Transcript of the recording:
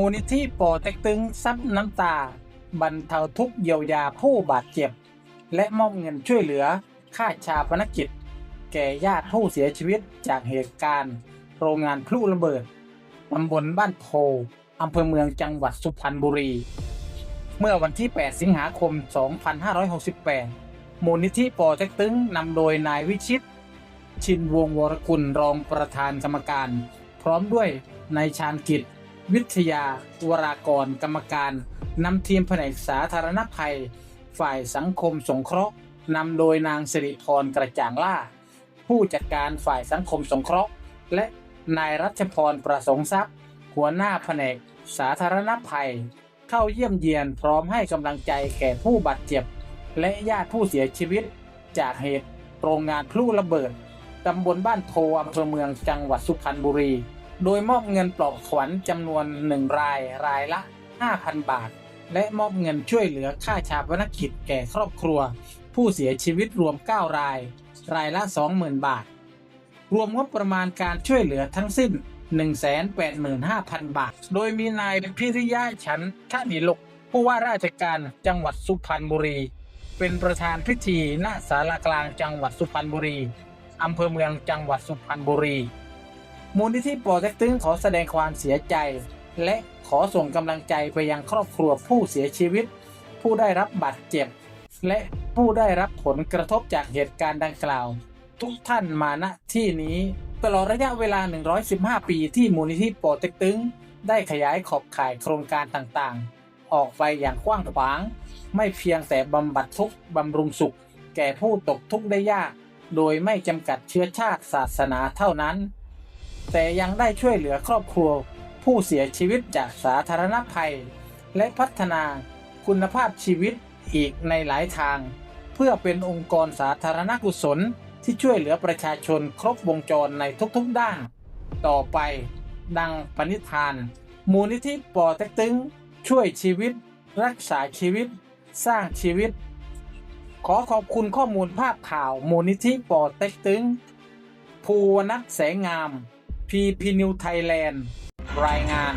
มูลนิธิปอเต็กตึงซับน้ำตา บรรเทาทุกเยียวยาผู้บาดเจ็บ และมอบเงินช่วยเหลือค่าชาปนกิจ แก่ญาติผู้เสียชีวิตจากเหตุการณ์ โรงงานพลุระเบิดตำบลบ้านโพอำเภอเมืองจังหวัดสุพรรณบุรี เมื่อวันที่ 8 สิงหาคม 2568 มูลนิธิปอเต็กตึงนำโดยนายวิชิต ชินวงวรกุลรองประธานกรรมการ พร้อมด้วยนายชาญกิจ วิทยาวรากรกรรมการนำทีมแผนกสาธารณภัย ฝ่ายสังคมสงเคราะห์นำโดยนางสิริพรกระจ่างล่า ผู้จัดการฝ่ายสังคมสงเคราะห์ และนายรัชพรประสงค์ทรัพย์ หัวหน้าแผนกสาธารณภัย เข้าเยี่ยมเยียนพร้อมให้กำลังใจแก่ผู้บาดเจ็บ และญาติผู้เสียชีวิต จากเหตุโรงงานพลุระเบิดตำบลบ้านโพอำเภอเมืองจังหวัดสุพรรณบุรี โดยมอบเงินปลอบขวัญจำนวนหนึ่งรายรายละ 5,000 บาท และมอบเงินช่วยเหลือค่าชาปนกิจแก่ครอบครัว ผู้เสียชีวิตรวม 9 ราย รายละ 20,000 บาท รวมงบประมาณการช่วยเหลือทั้งสิ้น 185,000 บาท โดยมีนายพิริยะฉันทะนิลกผู้ว่าราชการจังหวัดสุพรรณบุรี เป็นประธานพิธีณศาลากลางจังหวัดสุพรรณบุรีอำเภอเมืองจังหวัดสุพรรณบุรี มูลนิธิปอเต็กตึงขอแสดงความเสียใจ และขอส่งกำลังใจไปยังครอบครัวผู้เสียชีวิต ผู้ได้รับบาดเจ็บ และผู้ได้รับผลกระทบจากเหตุการณ์ดังกล่าว ทุกท่านมาณที่นี้ ตลอดระยะเวลา 115 ปีที่มูลนิธิปอเต็กตึงได้ขยายขอบข่ายโครงการต่างๆ ออกไปอย่างกว้างขวาง ไม่เพียงแต่บำบัดทุกข์บำรุงสุข แก่ผู้ตกทุกข์ได้ยาก โดยไม่จำกัดเชื้อชาติศาสนาเท่านั้น แต่ยังได้ช่วยเหลือครอบครัว ผู้เสียชีวิตจากสาธารณภัย และพัฒนาคุณภาพชีวิตอีกในหลายทาง เพื่อเป็นองค์กรสาธารณกุศลที่ช่วยเหลือประชาชนครบวงจรในทุกๆด้าน ต่อไปดังปณิธาน มูลนิธิปอเต็กตึง ช่วยชีวิต รักษาชีวิต สร้างชีวิต ขอขอบคุณข้อมูลภาพข่าวมูลนิธิปอเต็กตึง ภูวนัทแสงงาม พีพีนิวไทยแลนด์รายงาน